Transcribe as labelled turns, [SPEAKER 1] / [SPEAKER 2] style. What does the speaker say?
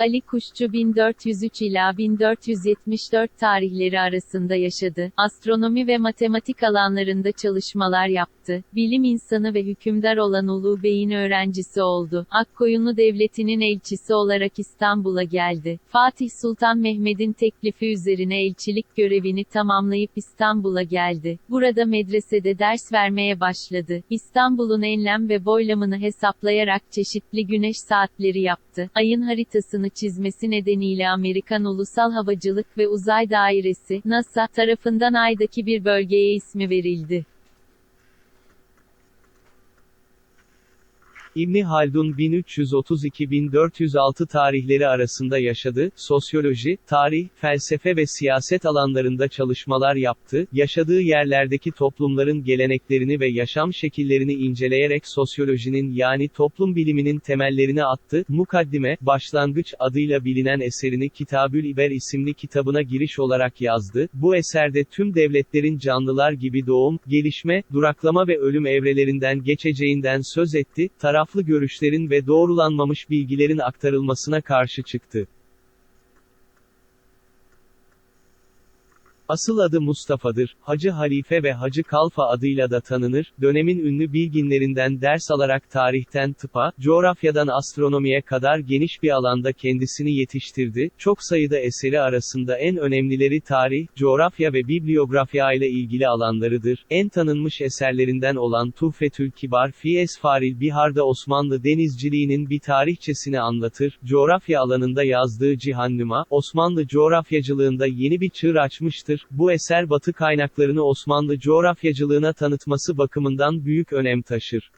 [SPEAKER 1] Ali Kuşçu 1403 ila 1474 tarihleri arasında yaşadı. Astronomi ve matematik alanlarında çalışmalar yaptı. Bilim insanı ve hükümdar olan Ulu Bey'in öğrencisi oldu. Akkoyunlu Devleti'nin elçisi olarak İstanbul'a geldi. Fatih Sultan Mehmet'in teklifi üzerine elçilik görevini tamamlayıp İstanbul'a geldi. Burada medresede ders vermeye başladı. İstanbul'un enlem ve boylamını hesaplayarak çeşitli güneş saatleri yaptı. Ayın haritasını çizmesi nedeniyle Amerikan Ulusal Havacılık ve Uzay Dairesi NASA tarafından aydaki bir bölgeye ismi verildi.
[SPEAKER 2] İbni Haldun 1332-1406 tarihleri arasında yaşadı, sosyoloji, tarih, felsefe ve siyaset alanlarında çalışmalar yaptı, yaşadığı yerlerdeki toplumların geleneklerini ve yaşam şekillerini inceleyerek sosyolojinin yani toplum biliminin temellerini attı, Mukaddime, Başlangıç adıyla bilinen eserini Kitabül İber isimli kitabına giriş olarak yazdı, bu eserde tüm devletlerin canlılar gibi doğum, gelişme, duraklama ve ölüm evrelerinden geçeceğinden söz etti, taraflı görüşlerin ve doğrulanmamış bilgilerin aktarılmasına karşı çıktı. Asıl adı Mustafa'dır, Hacı Halife ve Hacı Kalfa adıyla da tanınır, dönemin ünlü bilginlerinden ders alarak tarihten tıpa, coğrafyadan astronomiye kadar geniş bir alanda kendisini yetiştirdi, çok sayıda eseri arasında en önemlileri tarih, coğrafya ve bibliografya ile ilgili alanlarıdır. En tanınmış eserlerinden olan Tuhfetül Kibar fi Esfaril Bihar'da Osmanlı denizciliğinin bir tarihçesini anlatır, coğrafya alanında yazdığı Cihannüma, Osmanlı coğrafyacılığında yeni bir çığır açmıştır, bu eser Batı kaynaklarını Osmanlı coğrafyacılığına tanıtması bakımından büyük önem taşır.